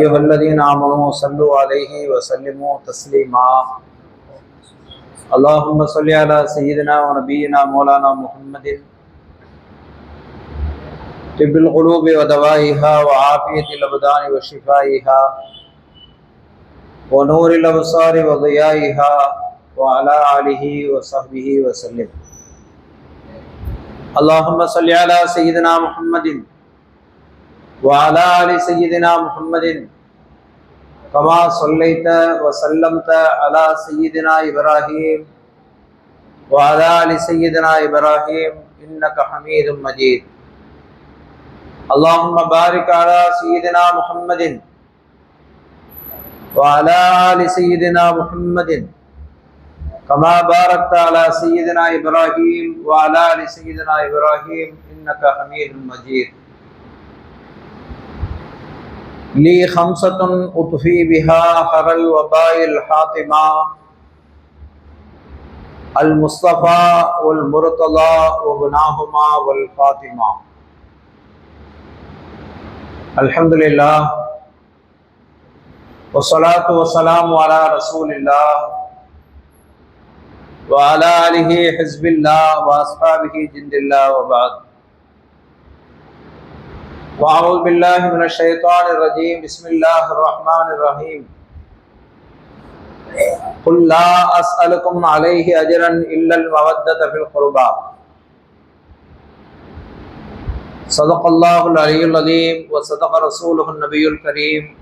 ایوہ الذین آمنوا صلو علیہ وسلموا تسلیما اللہم صلی علی سیدنا و نبینا مولانا محمد. طب القلوب و دوائیہا و عافیت الابدان و شفائیہا و نور الابصار و ضیائیہا و علا آلہ و صحبہ وسلم. اللہم صلی علی سیدنا محمد محمد. وعلى آل سيدنا محمد. كما صليت وسلمت على سيدنا إبراهيم وعلى آل سيدنا إبراهيم إنك حميد مجيد. اللهم بارك على سيدنا محمد وعلى آل سيدنا محمد. كما باركت على سيدنا إبراهيم وعلى آل سيدنا إبراهيم إنك حميد مجيد. لی خمسة اطفی بها حر الوباء الحاطمہ المصطفى والمرتضى وبناہما والفاطمہ۔ الحمد للہ وصلاة والسلام على رسول اللہ وعلى آلہ حزب اللہ واصحابہ جند اللہ وبعد وأعوذ بالله من الشيطان الرجيم. بسم الله الرحمن الرحيم. قل لا أسألكم عليه أجرا إلا المودة في القربى. صدق الله العلي العظيم وصدق رسوله النبي الكريم.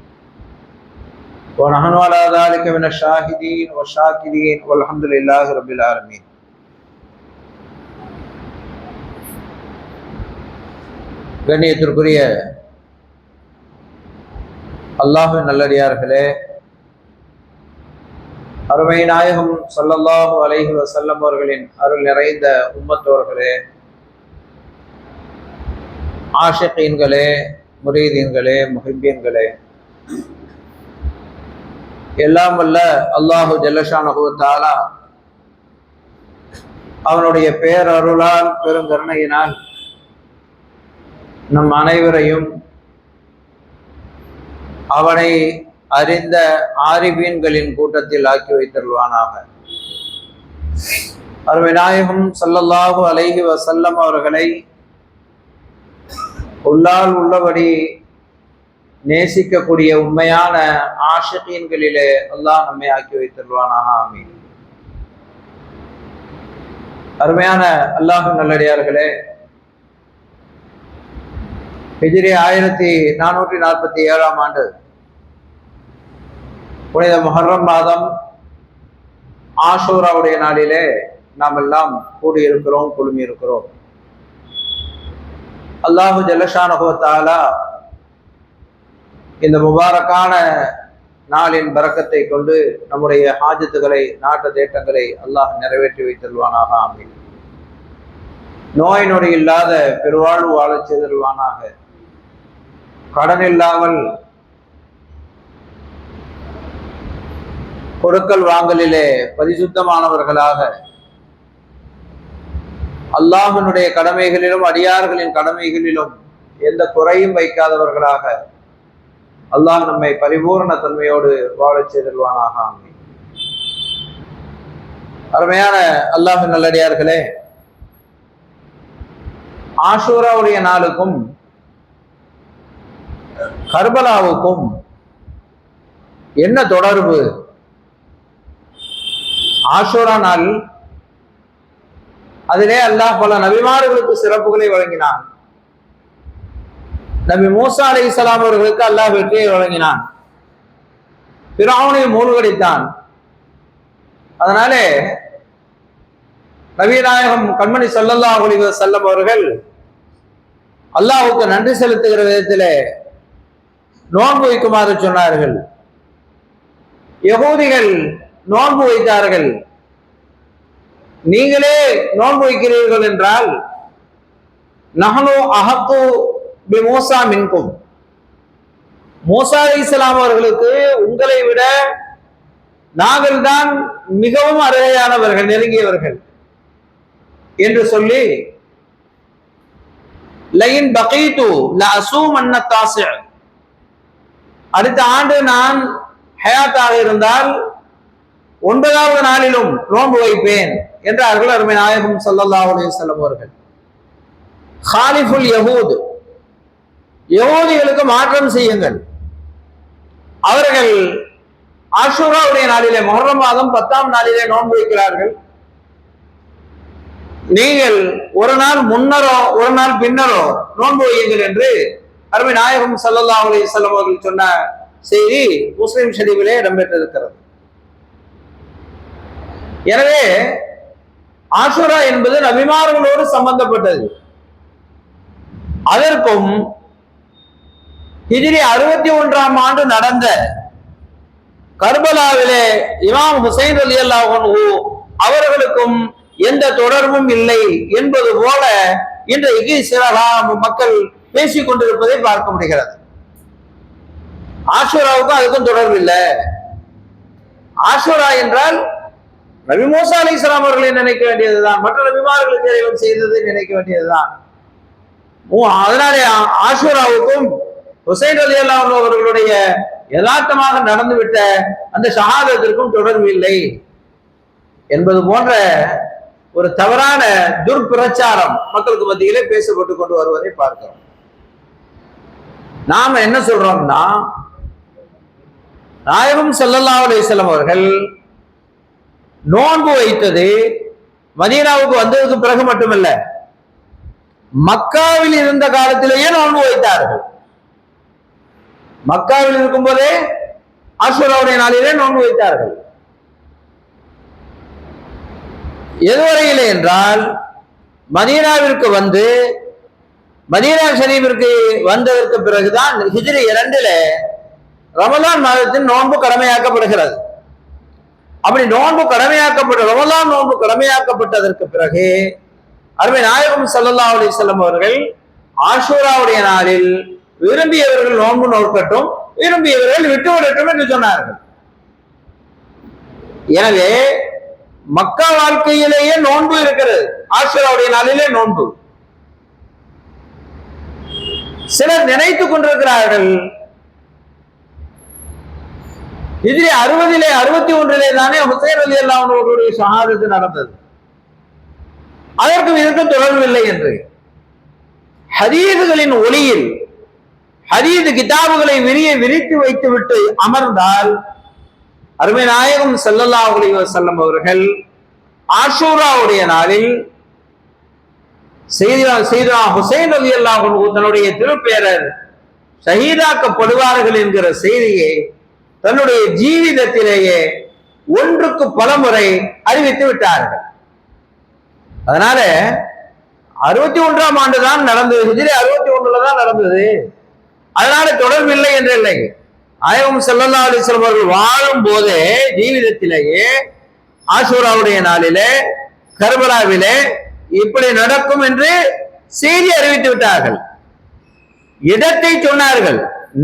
ونحن على ذلك من الشاهدين والشاكرين. والحمد لله رب العالمين. கண்ணியத்திற்குரிய அல்லாஹு நல்லடியார்களே அருமை நாயகம் சல்லல்லாஹு அலைஹி வசல்லம் அவர்களின் அருள் நிறைந்த உம்மத்தோர்களே ஆஷகீன்களே முரீதீன்களே முஹிப்பீன்களே எல்லாம் வல்ல அல்லாஹு ஜல்லஷானஹு தாலா அவனுடைய பேரருளால் பெருங்கருணையினால் நம் அனைவரையும் அவனை அறிந்த ஆரிபீன்களின் கூட்டத்தில் ஆக்கி வைத்தருள்வானாக. அருமை நாயகம் சல்லல்லாஹு அலைஹி வசல்லம் அவர்களை உள்ளால் உள்ளபடி நேசிக்கக்கூடிய உண்மையான ஆஷகீன்களிலே அல்லாஹ் நம்மை ஆக்கி வைத்தருள்வானாக ஆமீன். அருமையான அல்லாஹு நல்லடியார்களே ஹிஜ்ரி ஆயிரத்தி நானூற்றி நாற்பத்தி ஏழாம் ஆண்டு. புனித முஹர்ரம் மாதம் ஆஷூராவுடைய நாளிலே நாம் எல்லாம் கூடியிருக்கிறோம் குழுமி இருக்கிறோம் அல்லாஹு ஜல்லஷானுகத்தாலா இந்த முபாரக்கான நாளின் பறக்கத்தை கொண்டு நம்முடைய ஹாஜத்துகளை நாட்டு தேட்டங்களை அல்லாஹ் நிறைவேற்றி வைத்தல்வானாக அமையும் நோய் நொடி இல்லாத பெருவாழ்வு வாழச் செய்தல்வானாக கடன் இல்லாமல் கொடுக்கல் வாங்கலிலே பரிசுத்தமானவர்களாக அல்லாஹனுடைய கடமைகளிலும் அடியார்களின் கடமைகளிலும் எந்த குறையும் வைக்காதவர்களாக அல்லாஹ் நம்மை பரிபூர்ண தன்மையோடு வாழச் செய்தல்வானாக அமை அருமையான அல்லாஹ் நல்லடியார்களே ஆஷூராவுடைய நாளுக்கும் கர்பலாவுக்கும் என்ன தொடர்பு? ஆஷோரா நாள் அதிலே அல்லாஹ் பல நபிமார்களுக்கு சிறப்புகளை வழங்கினான். நபி மூசா அலி இஸ்லாம் அவர்களுக்கு அல்லாஹ் வெற்றியை வழங்கினான். பிராவனை மூழ்கடித்தான். அதனாலே நவீநாயகம் கண்மணி சொல்லல்லா ஒளி செல்லம் அவர்கள் அல்லாஹுக்கு நன்றி செலுத்துகிற விதத்திலே நோன்பு வைக்குமாறு சொன்னார்கள். யகூதிகள் நோன்பு வைத்தார்கள். நீங்களே நோன்பு வைக்கிறீர்கள் என்றால் நகனோ அஹத்து பி மோசா மின்கும். மோசா அலி இஸ்லாம் அவர்களுக்கு உங்களை விட நாங்கள் தான் மிகவும் அருகையானவர்கள் நெருங்கியவர்கள் என்று சொல்லி லைன் பகீட்டு ல அசூம் அன்ன தாசி அடுத்த ஆண்டு நான் ஹயாத்தாக இருந்தால் ஒன்பதாவது நாளிலும் நோன்பு வைப்பேன் என்றார்கள் அருமை நாயகம் ஸல்லல்லாஹு அலைஹி அவர்கள். ஹாலிஃபுல் யகூது யகூதிகளுக்கு மாற்றம் செய்யுங்கள். அவர்கள் ஆஷூராவுடைய நாளிலே முஹர்ரம் மாதம் பத்தாம் நாளிலே நோன்பு வைக்கிறார்கள். நீங்கள் ஒரு நாள் முன்னரோ ஒரு நாள் பின்னரோ நோன்பு வையுங்கள் என்று அருமை நாயகம் சல்லல்லா அலி சொல்லம் அவர்கள் சொன்ன செய்தி முஸ்லிம் ஷரீஃபிலே இடம்பெற்றிருக்கிறது. எனவே ஆசுரா என்பது நபிமார்களோடு சம்பந்தப்பட்டது. அதற்கும் ஹிஜிரி அறுபத்தி ஒன்றாம் ஆண்டு நடந்த கர்பலாவிலே இமாம் ஹுசைன் அலி அல்லாஹு அவர்களுக்கும் எந்த தொடர்பும் இல்லை என்பது போல இன்றைக்கு சில கா- மக்கள் பேசிக் கொண்டிருப்பதை பார்க்க முடிகிறது. ஆஷுராவுக்கும் அதுக்கும் தொடர்பு இல்லை. ஆஷுரா என்றால் நபி மோசா அலி இஸ்லாம் அவர்களை நினைக்க வேண்டியதுதான். மற்ற நபிமார்களுக்கு இறைவன் செய்ததை நினைக்க வேண்டியதுதான். அதனாலே ஆ- ஹுசைன் அலி அல்லா அவர்களுடைய யதார்த்தமாக நடந்துவிட்ட அந்த ஷஹாதத்திற்கும் தொடர்பு இல்லை. என்பது போன்ற ஒரு தவறான துர்பிரச்சாரம் மக்களுக்கு மத்தியிலே பேசப்பட்டு கொண்டு வருவதை பார்க்கிறோம். நாம என்ன சொல்றோம்னா நாயகம் ஸல்லல்லாஹு அலைஹி அவர்கள் நோன்பு வைத்தது மதீனாவுக்கு வந்ததுக்கு பிறகு மட்டுமல்ல மக்காவில் இருந்த காலத்திலேயே நோன்பு வைத்தார்கள். மக்காவில் இருக்கும்போதே ஆசுராவுடைய நாளிலே நோன்பு வைத்தார்கள். எதுவரையிலே என்றால் மதீனாவிற்கு வந்து மதீனா ஷரீஃபிற்கு வந்ததற்கு பிறகுதான் ஹிஜ்ரி இரண்டுல ரமலான் மாதத்தின் நோன்பு கடமையாக்கப்படுகிறது. அப்படி நோன்பு கடமையாக்கப்பட்ட ரமலான் நோன்பு கடமையாக்கப்பட்டதற்கு பிறகு அருமை நாயகம் சல்லா அலி செல்லம் அவர்கள் ஆஷூராவுடைய நாளில் விரும்பியவர்கள் நோன்பு நோக்கட்டும் விரும்பியவர்கள் விட்டுவிடட்டும் என்று சொன்னார்கள். எனவே மக்கா வாழ்க்கையிலேயே நோன்பு இருக்கிறது. ஆஷூராவுடைய நாளிலே நோன்பு. சிலர் நினைத்துக் கொண்டிருக்கிறார்கள். இதிலே அறுபதிலே அறுபத்தி ஒன்றிலே தானே ஹுசைன் அலி அல்லா அவர்களுடைய சகாதத்து நடந்தது. அதற்கும் இதற்கும் தொடர்பு இல்லை என்று. ஹரீதுகளின் ஒளியில் ஹரீது கிதாபுகளை விரிய விரித்து வைத்துவிட்டு அமர்ந்தால் அருமை நாயகம் செல்லல்லா அலைஹி வஸல்லம் அவர்கள் ஆஷூராவுடைய நாளில் செய்தா செய்தா ஹுசைன் அலி அல்லாஹ் தன்னுடைய திருப்பேரர் ஷஹீதாக்கப்படுவார்கள் என்கிற செய்தியை தன்னுடைய ஜீவிதத்திலேயே ஒன்றுக்கு பல முறை அறிவித்து விட்டார்கள். அதனால அறுபத்தி ஒன்றாம் ஆண்டு தான் நடந்தது. ஹிஜ்ரி அறுபத்தி ஒன்றுல தான் நடந்தது. அதனால தொடர்பு இல்லை என்று இல்லை. ஆயகம் செல்லல்லா அலிஸ்லம் அவர்கள் வாழும் போதே ஜீவிதத்திலேயே ஆசூராவுடைய நாளிலே கர்பலாவிலே இப்படி நடக்கும் என்று செய்தி அறிவித்து விட்டார்கள். இடத்தை சொன்னார்கள்?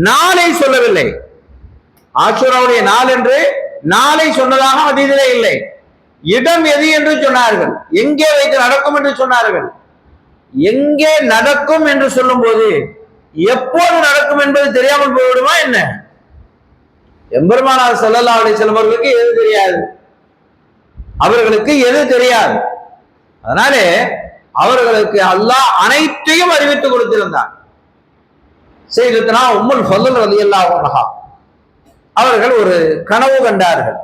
நாளை சொல்லவில்லை. ஆசுராவுடைய நாள் என்று நாளை சொன்னதாக அதீதிலே இல்லை. இடம் எது என்று சொன்னார்கள்? எங்கே வைத்து நடக்கும் என்று சொன்னார்கள்? எங்கே நடக்கும் என்று சொல்லும்போது எப்போது நடக்கும் என்பது தெரியாமல் போய்விடுமா என்ன? எம்பெருமானார் செல்லல்லா அலைஹி வஸல்லம் அவர்களுக்கு எது தெரியாது? அவர்களுக்கு எது தெரியாது? அதனாலே அவர்களுக்கு அல்லாஹ் அனைத்தையும் அறிவித்து கொடுத்திருந்தார். செய்தனா உம்முல் ஃபضல் அலி அன்ஹா. அவர்கள் ஒரு கனவு கண்டார்கள்.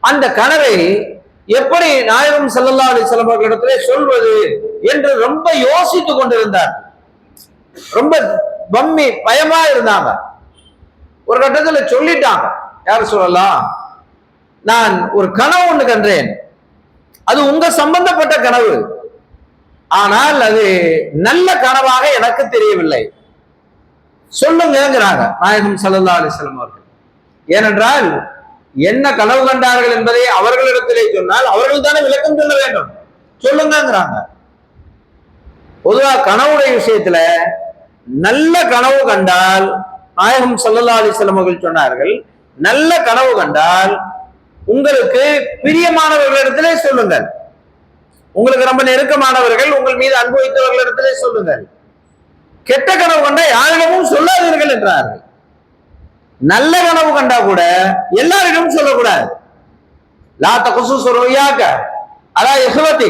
அந்த கனவை எப்படி நாயகம் ஸல்லல்லாஹு அலி செல்லவர்களிடத்திலே சொல்வது என்று ரொம்ப யோசித்துக் கொண்டிருந்தார். ரொம்ப பம்மி பயமா இருந்தாங்க. ஒரு கட்டத்தில் சொல்லிட்டாங்க யார் சொல்லலாம் நான் ஒரு கனவு ஒன்று கண்டேன். அது உங்க சம்பந்தப்பட்ட கனவு. ஆனால் அது நல்ல கனவாக எனக்கு தெரியவில்லை. சொல்லுங்கிறாங்க நாயகம் சல்லா அலைஹி அவர்கள். ஏனென்றால் என்ன கனவு கண்டார்கள் என்பதை அவர்களிடத்திலே சொன்னால் அவர்கள் தானே விளக்கம் சொல்ல வேண்டும். சொல்லுங்கிறாங்க பொதுவா கனவுடைய விஷயத்துல நல்ல கனவு கண்டால் நாயகம் சல்லா அலைஹி அவர்கள் சொன்னார்கள் நல்ல கனவு கண்டால் உங்களுக்கு பிரியமானவர்களிடத்திலே சொல்லுங்கள். உங்களுக்கு ரொம்ப நெருக்கமானவர்கள் உங்கள் மீது அன்பு வைத்தவர்களிடத்திலே சொல்லுங்கள். கெட்ட கனவு கண்டா யாரிடமும் சொல்லாதீர்கள் என்றார்கள். நல்ல கனவு கண்டா கூட எல்லாரிடமும் சொல்லக்கூடாது. லாத்த குசு சொருவையாக்க அதா யசுவத்தி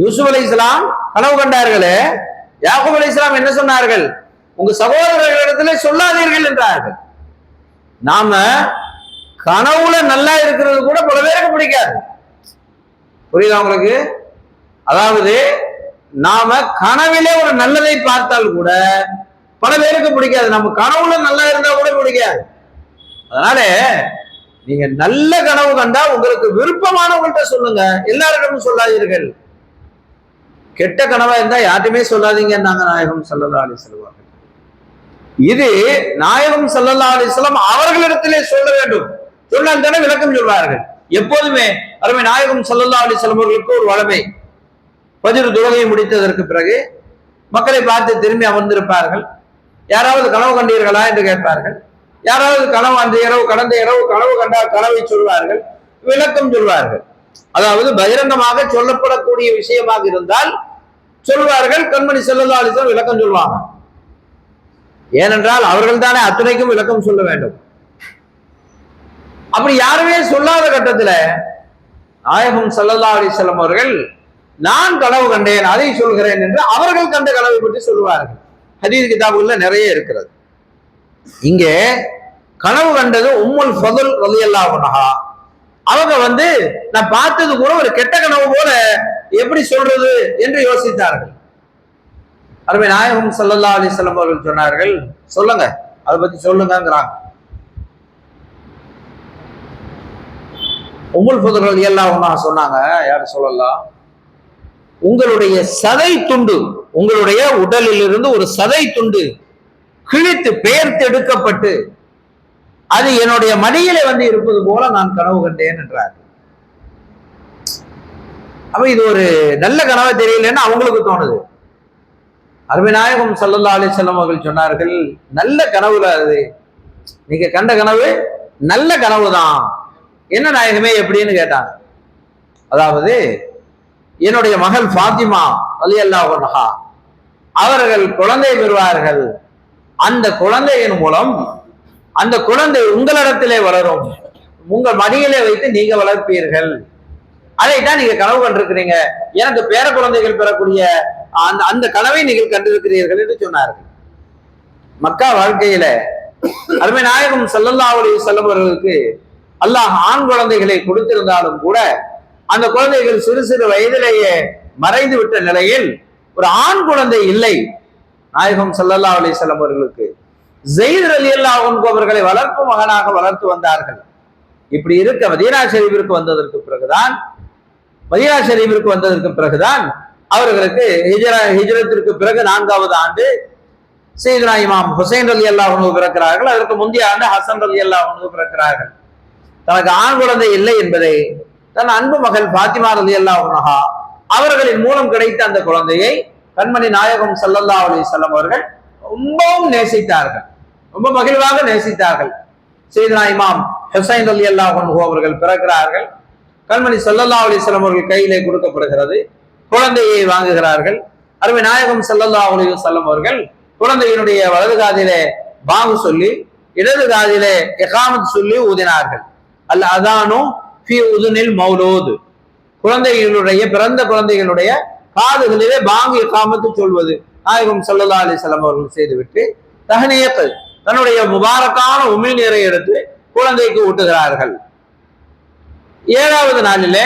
யூசுப் அலி இஸ்லாம் கனவு கண்டார்களே. யாகூப் அலி இஸ்லாம் என்ன சொன்னார்கள்? உங்க சகோதரர்களிடத்திலே சொல்லாதீர்கள் என்றார்கள். நாம கனவுல நல்லா இருக்கிறது கூட பல பேருக்கு பிடிக்காது. புரியுதா உங்களுக்கு? அதாவது நாம கனவிலே ஒரு நல்லதை பார்த்தால் கூட பல பேருக்கு பிடிக்காது. நம்ம கனவுல நல்லா இருந்தா கூட பிடிக்காது. அதனால நீங்க நல்ல கனவு கண்டா உங்களுக்கு விருப்பமானவங்கள்ட்ட சொல்லுங்க. எல்லாரிடமும் சொல்லாதீர்கள். கெட்ட கனவா இருந்தா யார்ட்டுமே சொல்லாதீங்கன்னாங்க நாயகம் சல்லல்லா அலி சொல்லுவாங்க இது நாயகம் சல்லல்லா அலிஸ்லாம் அவர்களிடத்திலே சொல்ல வேண்டும். சொன்னால் தானே விளக்கம் சொல்வார்கள். எப்போதுமே அருமை நாயகம் சல்லல்லா அலி செல்வர்களுக்கு ஒரு வளமை. பதிர் துலகையை முடித்ததற்கு பிறகு மக்களை பார்த்து திரும்பி அமர்ந்திருப்பார்கள். யாராவது கனவு கண்டீர்களா என்று கேட்பார்கள். யாராவது கனவு அந்த இரவு கடந்த இரவு கனவு கண்டால் கனவை சொல்வார்கள். விளக்கம் சொல்வார்கள். அதாவது பகிரங்கமாக சொல்லப்படக்கூடிய விஷயமாக இருந்தால் சொல்வார்கள். கண்மணி செல்லல்லா விளக்கம் சொல்லுவாங்க ஏனென்றால் அவர்கள் தானே அத்தனைக்கும் விளக்கம் சொல்ல வேண்டும். அப்படி யாருமே சொல்லாத கட்டத்துல நாயகம் சல்லல்லா அலிசல்லம் அவர்கள் நான் கனவு கண்டேன் அதை சொல்கிறேன் என்று அவர்கள் கண்ட கனவை பற்றி சொல்லுவார்கள். ஹதீஸ் கிதாபுகள்ல நிறைய இருக்கிறது. இங்கே கனவு கண்டது உம்முல் ஃபதுல் உனகா அவங்க வந்து நான் பார்த்தது கூட ஒரு கெட்ட கனவு போல எப்படி சொல்றது? என்று யோசித்தார்கள். அருமை நாயகம் சல்லல்லா அலிசல்லம் அவர்கள் சொன்னார்கள் சொல்லுங்க அதை பத்தி சொல்லுங்கிறாங்க உம்முல் புதர்கள் ரலியல்லாஹு சொன்னாங்க. யார் சொல்லலாம் உங்களுடைய சதை துண்டு உங்களுடைய உடலில் இருந்து ஒரு சதை துண்டு கிழித்து பெயர்த்து எடுக்கப்பட்டு அது என்னுடைய மடியில வந்து இருப்பது போல நான் கனவு கண்டேன் என்றார். அப்ப இது ஒரு நல்ல கனவை தெரியலன்னு அவங்களுக்கு தோணுது. அருமைநாயகம் சல்லல்லா அலிசல்லம் அவர்கள் சொன்னார்கள் நல்ல கனவுல அது. நீங்க கண்ட கனவு நல்ல கனவு தான் என்ன நாயகமே எப்படின்னு கேட்டாங்க. அதாவது என்னுடைய மகள் ஃபாத்திமா அலி அல்லாஹா அவர்கள் குழந்தை பெறுவார்கள். அந்த குழந்தையின் மூலம் அந்த குழந்தை உங்களிடத்திலே வளரும். உங்கள் மடியிலே வைத்து நீங்க வளர்ப்பீர்கள். அதைத்தான் நீங்க கனவு கண்டிருக்கிறீங்க. எனக்கு பேர குழந்தைகள் பெறக்கூடிய அந்த அந்த கனவை நீங்கள் கண்டிருக்கிறீர்கள் என்று சொன்னார்கள். மக்கா வாழ்க்கையில அருமை நாயகம் சல்லல்லா அலி செல்லம் அவர்களுக்கு அல்லாஹ் ஆண் குழந்தைகளை கொடுத்திருந்தாலும் கூட அந்த குழந்தைகள் சிறு சிறு வயதிலேயே மறைந்து விட்ட நிலையில் ஒரு ஆண் குழந்தை இல்லை. நாயகம் சல்லல்லா அலி செல்லம் அவர்களுக்கு ஜெயித் அலி அல்லா அவர்களை வளர்ப்பு மகனாக வளர்த்து வந்தார்கள். இப்படி இருக்க மதீனா ஷெரீஃபிற்கு வந்ததற்கு பிறகுதான் மதீனா ஷெரீஃபிற்கு வந்ததற்கு பிறகுதான் அவர்களுக்கு ஹிஜரா ஹிஜரத்திற்கு பிறகு நான்காவது ஆண்டு சீதனா இமாம் ஹுசைன் அலி அல்லாஹ் பிறக்கிறார்கள். அதற்கு முந்தைய ஆண்டு ஹசன் அலி அல்லாஹ் பிறக்கிறார்கள். தனக்கு ஆண் குழந்தை இல்லை என்பதை தன் அன்பு மகள் பாத்திமா அலி அல்லா உனஹா அவர்களின் மூலம் கிடைத்த அந்த குழந்தையை கண்மணி நாயகம் சல்லல்லா அலி செல்லம் அவர்கள் ரொம்பவும் நேசித்தார்கள். ரொம்ப மகிழ்வாக நேசித்தார்கள். சீதனா இமாம் ஹுசைன் அலி அல்லா அவர்கள் பிறக்கிறார்கள். கண்மணி சல்லல்லா அலிஸ்லாம் அவர்கள் கையிலே கொடுக்கப்படுகிறது. குழந்தையை வாங்குகிறார்கள். அருமை நாயகம் சல்லல்லா அலி செல்லம் அவர்கள் குழந்தையினுடைய வலது காதிலே பாங்கு சொல்லி இடது காதிலே எகாமத் சொல்லி ஊதினார்கள். அல்ல அதானோ ஃபி உதுனில் மௌலோது. குழந்தைகளுடைய பிறந்த குழந்தைகளுடைய காதுகளிலே பாங்கு எகாமத்து சொல்வது. நாயகம் சல்லல்லா அலிஸ்லாம் அவர்கள் செய்துவிட்டு தகனியத்து தன்னுடைய முபாரக்கான உமிழ் நீரை எடுத்து குழந்தைக்கு ஊட்டுகிறார்கள். ஏழாவது நாளிலே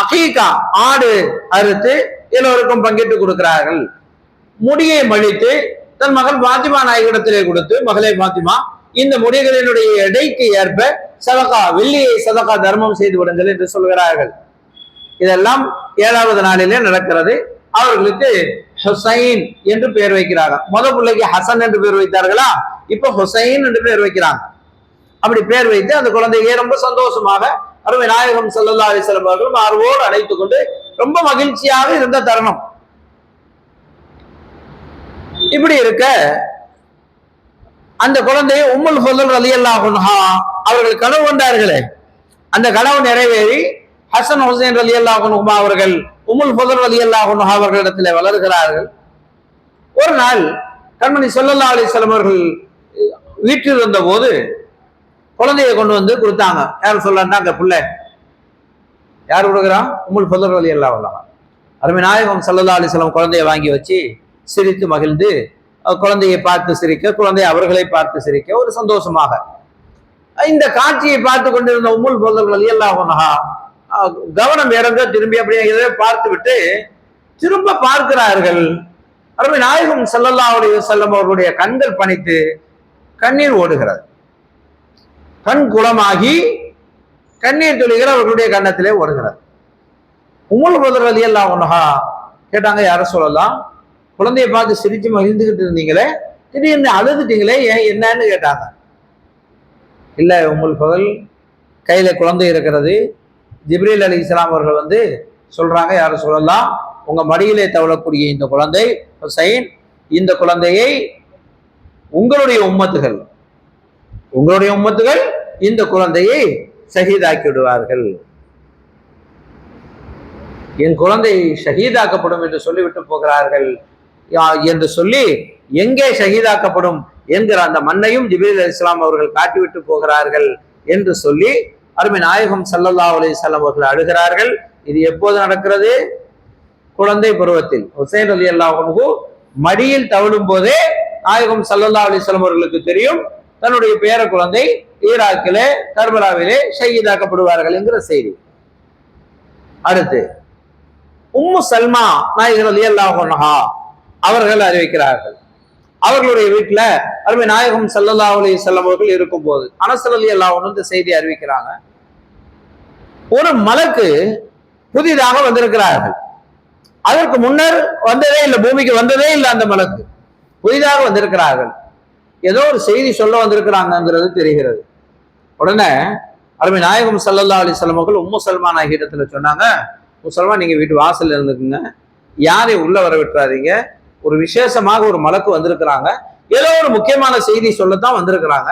அகீகா ஆடு அறுத்து எல்லோருக்கும் பங்கிட்டு கொடுக்கிறார்கள். முடியை மழித்து தன் மகள் பாத்திமா நாயகிடத்திலே கொடுத்து மகளே பாத்திமா இந்த முடிகளினுடைய எடைக்கு ஏற்ப சதகா வெள்ளியை சதகா தர்மம் செய்து விடுங்கள் என்று சொல்கிறார்கள். இதெல்லாம் ஏழாவது நாளிலே நடக்கிறது. அவர்களுக்கு ஹுசைன் என்று பெயர் வைக்கிறாங்க. முத பிள்ளைக்கு ஹசன் என்று பேர் வைத்தார்களா? இப்ப ஹுசைன் என்று பேர் வைக்கிறாங்க. அப்படி பெயர் வைத்து அந்த குழந்தையை ரொம்ப சந்தோஷமாக அருமை நாயகம் சல்லல்லா அலிஸ்லம் அவர்களும் ஆர்வோடு அழைத்துக் கொண்டு ரொம்ப மகிழ்ச்சியாக இருந்த தருணம். இப்படி இருக்க அந்த குழந்தையை உம்முல் ஃபதுல் அலி அல்லாஹா அவர்கள் கனவு கொண்டார்களே. அந்த கனவு நிறைவேறி ஹசன் ஹுசைன் அலி அல்லாஹுமா அவர்கள் உமுல் ஃபதுல் அலி அல்லாஹுமா அவர்களிடத்தில் வளர்கிறார்கள். ஒரு நாள் கண்மணி சொல்லல்லா அலிஸ்லாம் அவர்கள் வீட்டில் இருந்த போது குழந்தையை கொண்டு வந்து கொடுத்தாங்க. யார் சொல்லன்னா அந்த பிள்ளை. யார் கொடுக்குறான் உமுல் புதர் அலி எல்லாம் அருமை நாயகம் சல்லல்லா அலிஸ்லாம் குழந்தைய வாங்கி வச்சு சிரித்து மகிழ்ந்து குழந்தையை பார்த்து சிரிக்க குழந்தை அவர்களை பார்த்து சிரிக்க ஒரு சந்தோஷமாக. இந்த காட்சியை பார்த்து கொண்டிருந்த உம்முல் புதர் வழி கவனம் இறங்க திரும்பி அப்படியே இதை பார்த்து விட்டு திரும்ப பார்க்கிறார்கள். அருமை நாயகம் செல்லல்லாவுடைய செல்லம் அவர்களுடைய கண்கள் பணித்து கண்ணீர் ஓடுகிறது. கண் குளமாகி கண்ணீர் துளிகள் அவர்களுடைய கண்ணத்திலே ஓடுகிறது. உமுல் பதர் அலி அல்லா கேட்டாங்க யாரும் சொல்லலாம்? குழந்தைய பார்த்து சிரிச்சு மகிழ்ந்துகிட்டு இருந்தீங்களே? திடீர்னு அழுதுட்டீங்களே? ஏன் என்னன்னு கேட்டாங்க. இல்லை உங்கள் பதல் கையில் குழந்தை இருக்கிறது. ஜிப்ரீல் அலி இஸ்லாம் அவர்கள் வந்து சொல்கிறாங்க யாரும் சொல்லலாம். உங்கள் மடியிலே தவளக்கூடிய இந்த குழந்தை ஹுசைன் இந்த குழந்தையை உங்களுடைய உம்மத்துகள் உங்களுடைய உம்மத்துகள் இந்த குழந்தையை ஷஹீதாக்கி விடுவார்கள் என் குழந்தை ஷஹீதாக்கப்படும் என்று சொல்லிவிட்டு போகிறார்கள். என்று சொல்லி எங்கே ஷஹீதாக்கப்படும் என்கிற அந்த மண்ணையும் ஜிபீல் அலி இஸ்லாம் அவர்கள் காட்டிவிட்டு போகிறார்கள் என்று சொல்லி அருமை நாயகம் சல்லல்லா அலிசல்லாம் அவர்கள் அழுகிறார்கள். இது எப்போது நடக்கிறது? குழந்தை பருவத்தில். ஹுசைன் அலி அல்லாஹு மடியில் தவழும் போதே நாயகம் சல்லல்லா அலைஹி அவர்களுக்கு தெரியும். தன்னுடைய பேர குழந்தை ஈராக்கிலே கர்பலாவிலே ஷஹீதாக்கப்படுவார்கள் என்கிற செய்தி. அடுத்து உம்மு சல்மா நாயகர் அலி அல்லாஹா அவர்கள் அறிவிக்கிறார்கள். அவர்களுடைய வீட்டில் அருமை நாயகம் ஸல்லல்லாஹு அலி வஸல்லம் அவர்கள் இருக்கும்போது அனசர் அலி இந்த செய்தி அறிவிக்கிறாங்க. ஒரு மலக்கு புதிதாக வந்திருக்கிறார்கள். அதற்கு முன்னர் வந்ததே இல்லை பூமிக்கு வந்ததே இல்லை அந்த மலக்கு. புதிதாக வந்திருக்கிறார்கள். ஏதோ ஒரு செய்தி சொல்ல வந்திருக்கிறாங்கங்கிறது தெரிகிறது. உடனே அருமை நாயகம் சல்லல்லா அலி செல்லமர்கள் உம்மு சல்மான் ஆகிய இடத்துல சொன்னாங்க உம்மு சல்மான் நீங்கள் வீட்டு வாசல்ல இருந்துக்குங்க. யாரை உள்ள வர விட்டுறாதீங்க ஒரு விசேஷமாக ஒரு மலக்கு வந்திருக்கிறாங்க. ஏதோ ஒரு முக்கியமான செய்தி சொல்லத்தான் வந்திருக்கிறாங்க.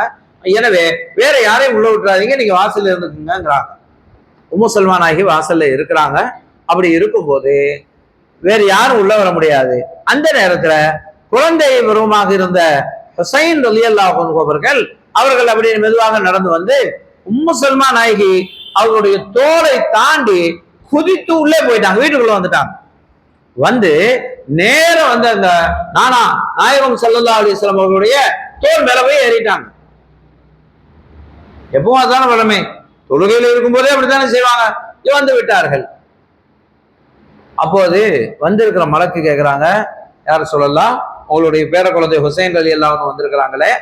எனவே வேற யாரையும் உள்ள விட்டுறாதீங்க நீங்க வாசல்ல இருந்துக்குங்கிறாங்க உம்மு ஆகி வாசல்ல இருக்கிறாங்க. அப்படி இருக்கும்போது வேற யாரும் உள்ள வர முடியாது. அந்த நேரத்துல குழந்தை பருவமாக இருந்த ஹுசைன் ரலியல்லாஹு அன்ஹு அவர்கள் அவர்கள் அப்படி மெதுவாக நடந்து வந்து உம்மு நாயகி அவர்களுடைய தோலை தாண்டி குதித்து உள்ளே போயிட்டாங்க. வீட்டுக்குள்ள வந்துட்டாங்க. வந்து நேரம் வந்து அந்த நானா நாயகம் ஸல்லல்லாஹு அலிஸ்லாம் அவர்களுடைய தோல் மேல போய் ஏறிட்டாங்க. எப்பவும் அதான வளமை தொழுகையில் இருக்கும்போதே அப்படித்தானே செய்வாங்க. வந்து விட்டார்கள். அப்போது வந்திருக்கிற மலக்கு கேட்குறாங்க யார் சொல்லலாம் உங்களுடைய பேர குழந்தை ஹுசைன் அலி எல்லாம் வந்திருக்கிறாங்களே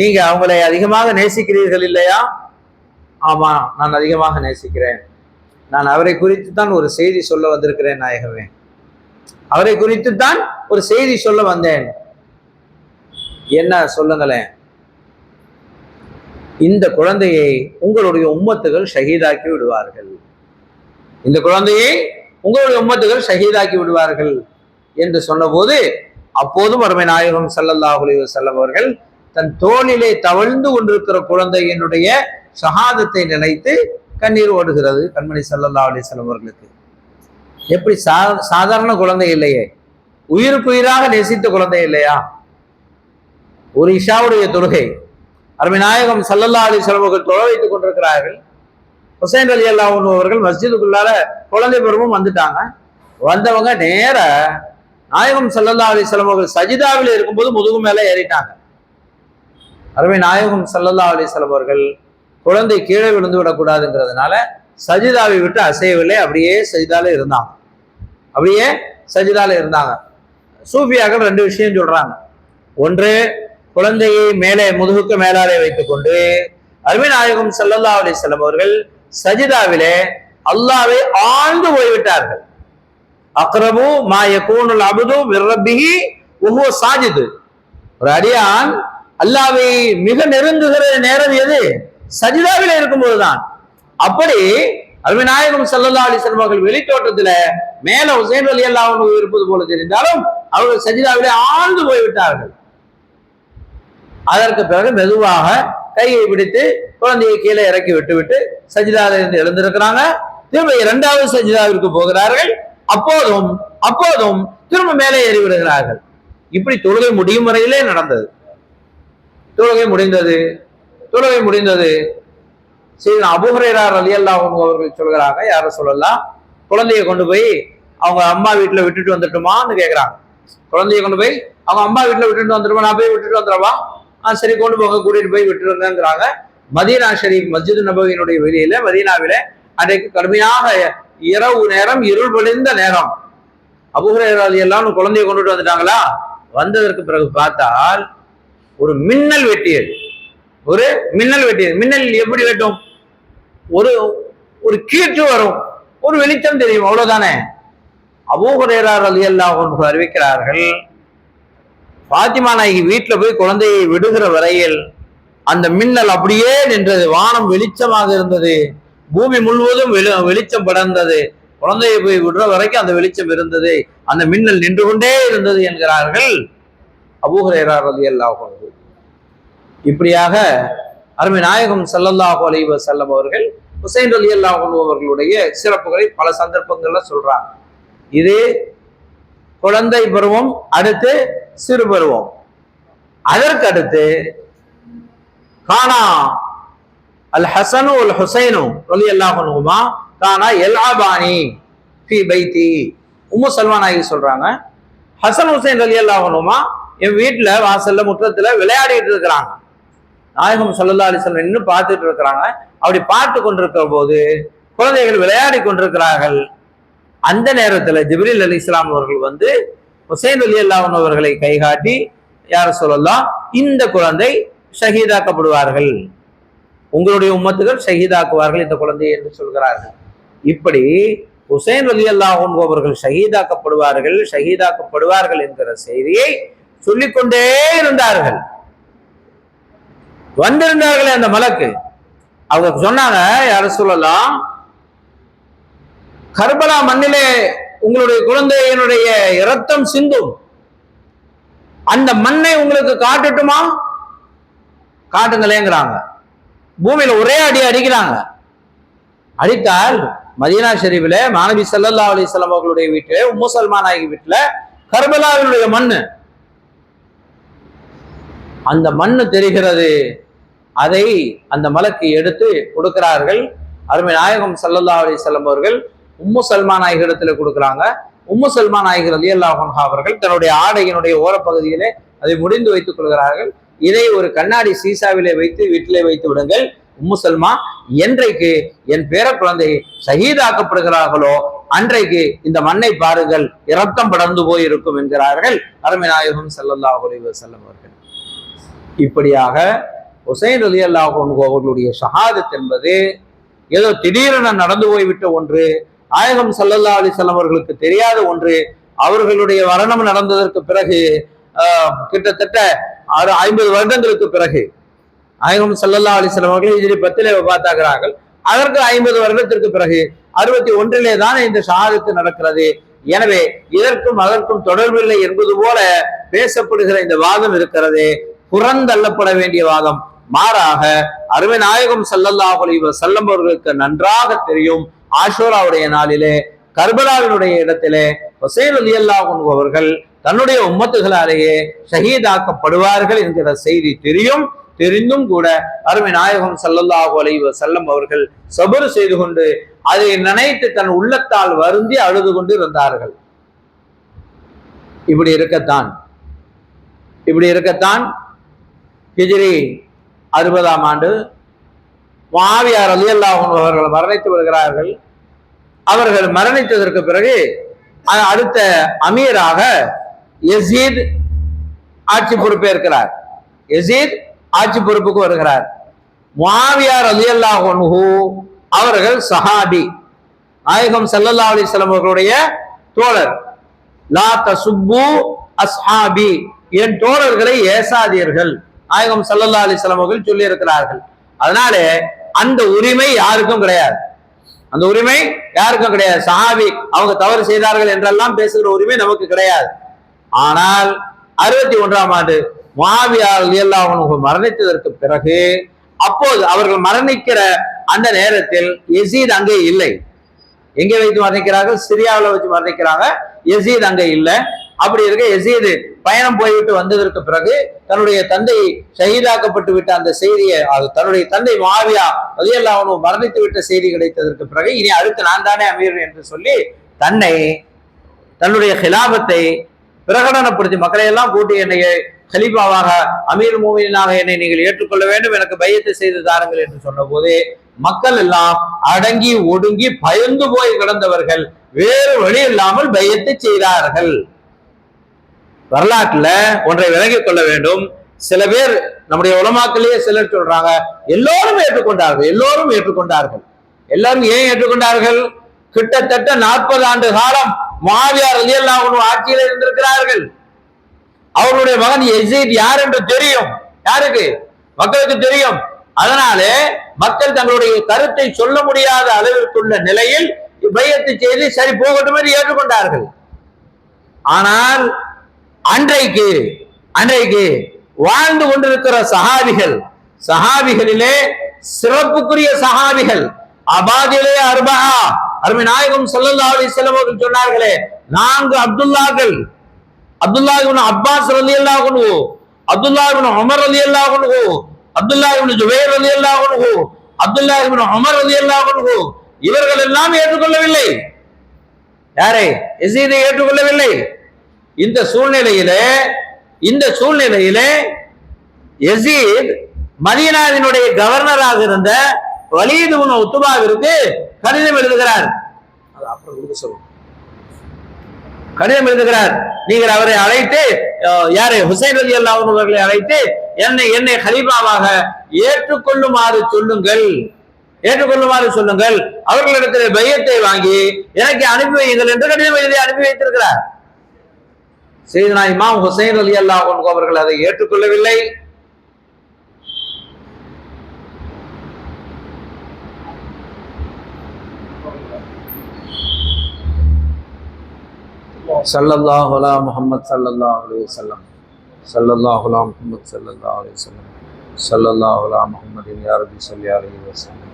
நீங்க அவங்களை அதிகமாக நேசிக்கிறீர்கள் இல்லையா? ஆமா நான் அதிகமாக நேசிக்கிறேன். நான் அவரை குறித்து தான் ஒரு செய்தி சொல்ல வந்திருக்கிறேன் நாயகமே. அவரை குறித்து தான் ஒரு செய்தி சொல்ல வந்தேன். என்ன சொல்லுங்களேன்? இந்த குழந்தையை உங்களுடைய உம்மத்துகள் ஷஹீதாக்கி விடுவார்கள். இந்த குழந்தையை உங்களுடைய உம்மத்துகள் ஷஹீதாக்கி விடுவார்கள் என்று சொன்னபோது அப்போதும் அருமை நாயகம் ஸல்லல்லாஹு அலைஹி அவர்கள் தன் தோளிலே தவழ்ந்து கொண்டிருக்கிற குழந்தையினுடைய சகாதத்தை நினைத்து கண்ணீர் ஓடுகிறது கண்மணி சல்லல்லா அலைஹி செல்லவர்களுக்கு அவர்களுக்கு. எப்படி சா சாதாரண குழந்தை இல்லையே. உயிருக்குயிராக நேசித்த குழந்தை இல்லையா? ஒரு இஷாவுடைய தொழுகை. அருமை நாயகம் அலி அலைஹி வஸல்லம் தொழ வைத்துக் கொண்டிருக்கிறார்கள். ஹுசைன் அலி அல்லா அவர்கள் மஸ்ஜிதுக்குள்ளார குழந்தை பருவம் வந்துட்டாங்க. வந்தவங்க நேர நாயகம் சல்லல்லா அலி வஸல்லம் சஜிதாவில் இருக்கும்போது முதுகு மேலே ஏறிட்டாங்க. அருமை நாயகம் சல்லல்லா அலி செலவர்கள் குழந்தை கீழே விழுந்து விடக்கூடாதுங்கிறதுனால சஜிதாவை விட்டு அசையவில்லை அப்படியே சஜிதால இருந்தாங்க. அப்படியே சஜிதால இருந்தாங்க. சூஃபியாக்கள் ரெண்டு விஷயம் சொல்றாங்க. ஒன்று குழந்தையை மேலே முதுகுக்கு மேலாலே வைத்துக்கொண்டு அருமை நாயகம் ஸல்லல்லாஹு அலைஹி அவர்கள் சஜிதாவிலே அல்லாவை ஆழ்ந்து போய்விட்டார்கள் அக்ரபு மாய யகூனுல் அபுது விரபிகி ஒவ்வொரு சாஜிது. ஒரு அடியான் அல்லாவை மிக நெருங்குகிற நேரம் எது? சஜிதாவிலே இருக்கும்போதுதான். அப்படி அருமை நாயகம் ஸல்லல்லாஹு அலைஹி அவர்கள் வெளித்தோட்டத்துல மேல உசேன் அலி அல்லா இருப்பது போல தெரிந்தாலும் அவர்கள் சஜிதாவிலே ஆழ்ந்து போய்விட்டார்கள். அதற்கு பிறகு மெதுவாக கையை பிடித்து குழந்தையை கீழே இறக்கி விட்டுவிட்டு சஜிதாவில இருந்து எழுந்திருக்கிறாங்க. திரும்ப இரண்டாவது சஜிதாவிற்கு போகிறார்கள். அப்போதும் அப்போதும் திரும்ப மேலே ஏறி விடுகிறார்கள் இப்படி தொழுகை முடியும் வரையிலே நடந்தது. தொழுகை முடிந்தது. தொழுகை முடிந்தது. சரி அபுஹரேரார் அலி அல்லா அவர்கள் சொல்கிறாங்க யார சொல்லலாம்? குழந்தைய கொண்டு போய் அவங்க அம்மா வீட்டில் விட்டுட்டு வந்துட்டுமான்னு கேட்குறாங்க குழந்தைய கொண்டு போய் அவங்க அம்மா வீட்டில் விட்டுட்டு வந்துடுமா நான் போய் விட்டுட்டு வந்துடுவா? ஆ சரி கொண்டு போங்க கூட்டிட்டு போய் விட்டுட்டு வந்தேங்கிறாங்க. மதீனா ஷரீப் மஸ்ஜித் நபவியினுடைய வெளியில மதீனாவில அன்றைக்கு கடுமையாக இரவு நேரம் இருள் பொழிந்த நேரம். அபுஹரேரால் அலி எல்லாம் குழந்தைய கொண்டுட்டு வந்துட்டாங்களா? வந்ததற்கு பிறகு பார்த்தால் ஒரு மின்னல் வெட்டியது. ஒரு மின்னல் வெட்டியது. மின்னல் எப்படி வெட்டும்? ஒரு ஒரு கீற்று வரும். ஒரு வெளிச்சம் தெரியும். அவ்வளவுதானே? அபூஹரேரார் அலி அல்லாஹ் அறிவிக்கிறார்கள் பாத்திமா நாயகி வீட்டில் போய் குழந்தையை விடுகிற வரையில் அந்த மின்னல் அப்படியே நின்றது. வானம் வெளிச்சமாக இருந்தது. பூமி முழுவதும் வெளி வெளிச்சம் படர்ந்தது. குழந்தையை போய் விடுற வரைக்கும் அந்த வெளிச்சம் இருந்தது. அந்த மின்னல் நின்று கொண்டே இருந்தது என்கிறார்கள் அபூஹரேரார் அலி அல்லாஹ் இப்படியாக அருமை நாயகம் ஸல்லல்லாஹு அலைவ செல்லம் அவர்கள் ஹுசைன் அலி அல்லாஹ் அவர்களுடைய சிறப்புகளை பல சந்தர்ப்பங்கள்ல சொல்றாங்க. இது குழந்தை பருவம் அடுத்து சிறு பருவம். அதற்கு அடுத்து கானா அல் ஹசனு அல் ஹுசைனு அலி அல்லாஹுமா கானா எல்ஆபானி ஃபி பைத்தி. உம்மு சல்மான் ஆகி சொல்றாங்க. ஹசன் ஹுசைன் அலி அல்லாஹுமா என் வீட்டில் வாசல்ல முற்றத்தில் விளையாடிட்டு இருக்கிறாங்க. நாயகம் சல்லல்லா அலிஸ்லம் இன்னும் பார்த்துட்டு இருக்கிறாங்க. அப்படி பார்த்து கொண்டிருக்கிற போது குழந்தைகள் விளையாடி கொண்டிருக்கிறார்கள். அந்த நேரத்தில் ஜிப்ரில் அலி இஸ்லாம் அவர்கள் வந்து ஹுசைன் அலி அல்லாஹன் அவர்களை கைகாட்டி யார சொல்லலாம்? இந்த குழந்தை ஷஹீதாக்கப்படுவார்கள். உங்களுடைய உம்மத்துகள் ஷஹீதாக்குவார்கள் இந்த குழந்தை என்று சொல்கிறார்கள். இப்படி ஹுசைன் அலி அல்லாஹன் அவர்கள் ஷஹீதாக்கப்படுவார்கள் ஷஹீதாக்கப்படுவார்கள் என்கிற செய்தியை சொல்லிக்கொண்டே இருந்தார்கள். வந்திருந்தார்களே அந்த மலக்கு. அவங்க சொன்னாங்க யார சொல்லலாம் கர்பலா மண்ணிலே உங்களுடைய குழந்தையினுடைய இரத்தம் சிந்தும். அந்த மண்ணை உங்களுக்கு காட்டுட்டுமா? காட்டுங்களேங்கிறாங்க. பூமியில ஒரே அடி அடிக்கிறாங்க. அடித்தால் மதீனா ஷெரீஃபில் மாணவி சல்லல்லா அலிஸ்லாம் அவர்களுடைய வீட்டில் முசல்மான் ஆகிய வீட்டில் வீட்டுல கர்பலாவினுடைய மண்ணு. அந்த மண்ணு தெரிகிறது. அதை அந்த மலக்கு எடுத்து கொடுக்கிறார்கள். அருமை நாயகம் சல்லல்லா அலிசல்லம் அவர்கள் உம்மு சல்மா நாயகரிடத்துல கொடுக்குறாங்க. உம்மு சல்மா நாயகர் அலி அல்லாஹா அவர்கள் தன்னுடைய ஆடையினுடைய ஓரப்பகுதியிலே அதை முடிந்து வைத்துக் கொள்கிறார்கள். இதை ஒரு கண்ணாடி சீசாவிலே வைத்து வீட்டிலே வைத்து விடுங்கள். உம்மு சல்மா என்றைக்கு என் பேர குழந்தை சகிதாக்கப்படுகிறார்களோ அன்றைக்கு இந்த மண்ணை பாருங்கள். இரத்தம் படர்ந்து போய் இருக்கும் என்கிறார்கள் அருமை நாயகம் சல்லல்லாஹு அலைஹி வஸல்லம் அவர்கள். இப்படியாக ஹுசைன் அலி அல்லாஹன் அவர்களுடைய ஷஹாதத் என்பது ஏதோ திடீரென நடந்து போய்விட்ட ஒன்று நாயகம் சல்லல்லா அலிசல்லாம் அவர்களுக்கு தெரியாத ஒன்று அவர்களுடைய மரணம் நடந்ததற்கு பிறகு கிட்டத்தட்ட ஆறு ஐம்பது வருடங்களுக்கு பிறகு நாயகம் சல்லல்லா அலிசல்லாம் அவர்கள் இதில் பத்திலே பார்த்தாகிறார்கள் அதற்கு ஐம்பது வருடத்திற்கு பிறகு அறுபத்தி ஒன்றிலே தான் இந்த ஷஹாதத்து நடக்கிறது. எனவே இதற்கும் அதற்கும் தொடர்பில்லை என்பது போல பேசப்படுகிற இந்த வாதம் இருக்கிறது. புறந்தள்ளப்பட வேண்டிய வாதம். மாறாக அருமை நாயகம் சல்லல்லாஹு அலைஹி வஸல்லம் அவர்களுக்கு நன்றாக தெரியும் ஆஷோராவுடைய நாளிலே கர்பலாவினுடைய இடத்திலே ஹுசைன் அலி அவர்கள் தன்னுடைய உம்மத்துகளாலேயே ஷஹீதாக்கப்படுவார்கள் என்கிற செய்தி தெரியும். தெரிந்தும் கூட அருமை நாயகம் சல்லல்லாஹு அலைஹி வஸல்லம் அவர்கள் சபறு செய்து கொண்டு அதை நினைத்து தன் உள்ளத்தால் வருந்தி அழுது கொண்டு இருந்தார்கள். இப்படி இருக்கத்தான். இப்படி இருக்கத்தான். ஹிஜிரி அறுபதாம் ஆண்டு மாவியார் அலி அவர்கள் மரணித்து வருகிறார்கள் அவர்கள் மரணித்ததற்கு பிறகு அடுத்த அமீராக எசீத் ஆட்சி பொறுப்பேற்கிறார் எசீத் ஆட்சி பொறுப்புக்கு வருகிறார். மாவியார் அலி அவர்கள் சஹாபி நாயகம் சல்லல்லா அலிஸ்லாம் அவர்களுடைய தோழர். லா தசுப்பு அஸ்ஹாபி என் தோழர்களை ஏசாதீர்கள். நாயகம் ஸல்லல்லாஹு அலைஹி அவர்கள் சொல்லி இருக்கிறார்கள் அதனால அந்த உரிமை யாருக்கும் கிடையாது. அந்த உரிமை யாருக்கும் கிடையாது. சஹாபி அவங்க தவறு செய்தார்கள் என்றெல்லாம் பேசுகிற உரிமை நமக்கு கிடையாது. ஆனால் அறுபத்தி ஒன்றாம் ஆண்டு மாவியார் அல்லாஹ் மரணித்ததற்கு பிறகு அப்போது அவர்கள் மரணிக்கிற அந்த நேரத்தில் எசீத் அங்கே இல்லை. எங்கே வைத்து மரணிக்கிறார்கள்? சிரியாவில் வச்சு மரணிக்கிறாங்க. எசீத் அங்கே இல்லை. அப்படி இருக்க எசீது பயணம் போய்விட்டு வந்ததற்கு பிறகு தன்னுடைய தந்தை ஷஹீதாக்கப்பட்டு விட்ட அந்த செய்தியை அது தன்னுடைய தந்தை மாவியா ரலியல்லாஹு மரணித்து விட்ட செய்தி கிடைத்ததற்கு பிறகு இனி அடுத்து நான் தானே அமீர் என்று சொல்லி தன்னை தன்னுடைய ஹிலாபத்தை பிரகடனப்படுத்தி மக்களை எல்லாம் கூட்டி என்னை ஹலீஃபாவாக அமீர் மூமினாக என்னை நீங்கள் ஏற்றுக்கொள்ள வேண்டும் எனக்கு பயத்தை செய்து தாருங்கள் என்று சொன்னபோது மக்கள் எல்லாம் அடங்கி ஒடுங்கி பயந்து போய் கிடந்தவர்கள் வேறு வழி இல்லாமல் பயத்தை செய்தார்கள். வரலாற்றுல ஒன்றை விலகிக் கொள்ள வேண்டும். சில பேர் நம்முடைய உலமாக்கிலேயே சிலர் சொல்றாங்க எல்லோரும் ஏற்றுக்கொண்டார்கள் எல்லோரும் ஏற்றுக்கொண்டார்கள். எல்லாரும் ஏன் ஏற்றுக்கொண்டார்கள்? கிட்டத்தட்ட நாற்பது ஆண்டு காலம் மாவியார் ரலியல்லாஹு ஆட்சியில் இருந்திருக்கிறார்கள். அவர்களுடைய மகன் எசீத் யார் என்று தெரியும். யாருக்கு? மக்களுக்கு தெரியும். அதனாலே மக்கள் தங்களுடைய கருத்தை சொல்ல முடியாத அளவிற்குள்ள நிலையில் பையத்தை செய்து சரி போகட்டும் என்று ஏற்றுக்கொண்டார்கள். ஆனால் அன்றைக்கு அன்றைக்கு வாழ்ந்து கொண்டிருக்கிற சஹாபிகள் சஹாபிகளிலே சிறப்புக்குரிய சஹாபிகள் அபாதிலே அர்பா அருமை நாயகம் ஸல்லல்லாஹு அலி செல்லம் அவர்கள் சொன்னார்களே நான்கு அப்துல்லாக்கள் அப்துல்லா இப்னு அப்பாஸ் அல்லா கொண்டு அப்துல்லா இப்னு உமர் அல்லா கொண்டு அப்துல்லா ஜுபேர் அலி அல்லா கொண்டு அப்துல்லா இப்னு உமர் அல்லா கொண்டு இவர்கள் எல்லாம் ஏற்றுக்கொள்ளவில்லை. யாரை? எசீதை ஏற்றுக்கொள்ளவில்லை. இந்த சூழ்நிலையிலே இந்த சூழ்நிலையிலே எசீத் மதீனாவினுடைய கவர்னராக இருந்த வலீது உன் உத்துபாவிற்கு கடிதம் எழுதுகிறார். கடிதம் எழுதுகிறார். நீங்கள் அவரை அழைத்து யாரை? ஹுசைன் அலி அல்லா அவர்களை அழைத்து என்னை என்னை ஹலீஃபாவாக ஏற்றுக்கொள்ளுமாறு சொல்லுங்கள். ஏற்றுக்கொள்ளுமாறு சொல்லுங்கள். அவர்களிடத்தில் பையத்தை வாங்கி எனக்கு அனுப்பி வையுங்கள் என்று கடிதம் எழுதி அனுப்பி வைத்திருக்கிறார். செய்தனா இமாம் ஹுசைன் அலி அல்லா அவர்கள் அதை ஏற்றுக்கொள்ளவில்லை. முகம்மது சல்லல்லா முஹம்மத் சல்லல்லாஹு சல்லல்லாஹுலா முகமது சல்லல்லா அலா முஹம்மத் சல்லல்லாஹுலா முகமது யாரபி சொல்லி அலா முஹம்மதின்